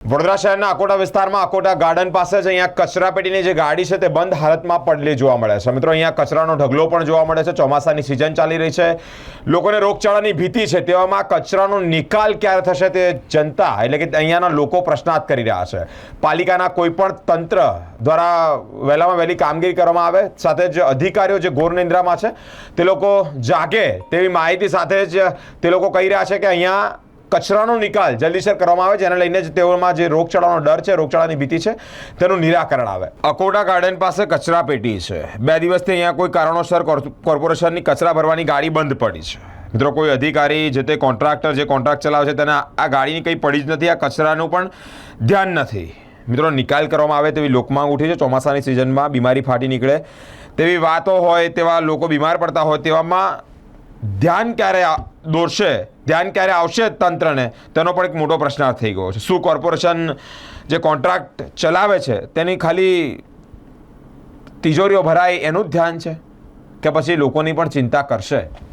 વડોદરા શહેરના અકોટા વિસ્તારમાં અકોટા ગાર્ડન પાસે જ અહીંયા કચરાપેટીની જે ગાડી છે તે બંધ હાલતમાં પડેલી જોવા મળે છે. મિત્રો, અહીંયા કચરાનો ઢગલો પણ જોવા મળે છે. ચોમાસાની સિઝન ચાલી રહી છે. લોકોને રોગચાળાની ભીતિ છે. તેવામાં કચરાનો નિકાલ ક્યારે થશે તે જનતા, એટલે કે અહીંયાના લોકો પ્રશ્નાર્થ કરી રહ્યા છે. પાલિકાના કોઈ પણ તંત્ર દ્વારા વહેલામાં વહેલી કામગીરી કરવામાં આવે, સાથે જ અધિકારીઓ જે ઘોર નિંદ્રામાં છે, તે લોકો જાગે તેવી માહિતી સાથે જ તે લોકો કહી રહ્યા છે કે અહીંયા કચરાનો નિકાલ જલ્દીસર કરવામાં આવે જેને લઈને જ તેઓમાં જે રોગચાળાનો ડર છે, રોગચાળાની ભીતિ છે, તેનું નિરાકરણ આવે. અકોટા ગાર્ડન પાસે કચરા પેટી છે. બે દિવસથી અહીંયા કોઈ કારણોસર કોર્પ- કોર્પોરેશનની કચરા ભરવાની ગાડી બંધ પડી છે. મિત્રો, કોઈ અધિકારી જે તે કોન્ટ્રાક્ટર જે કોન્ટ્રાક્ટ ચલાવે છે, તેને આ ગાડીની કંઈ પડી જ નથી, આ કચરાનું પણ ધ્યાન નથી. મિત્રો, નિકાલ કરવામાં આવે તેવી લોકમાંગ ઉઠી છે. ચોમાસાની સિઝનમાં બીમારી ફાટી નીકળે તેવી વાતો હોય, તેવા લોકો બીમાર પડતા હોય, તેવામાં ધ્યાન ક્યારે દોરશે? ધ્યાન ક્યારે આવશે તંત્રને? તેનો પણ એક મોટો પ્રશ્નાર્થ થઈ ગયો છે. શું કોર્પોરેશન જે કોન્ટ્રાક્ટ ચલાવે છે, તેની ખાલી તિજોરીઓ ભરાય એનું જ ધ્યાન છે? કે પછી લોકોની પણ ચિંતા કરશે?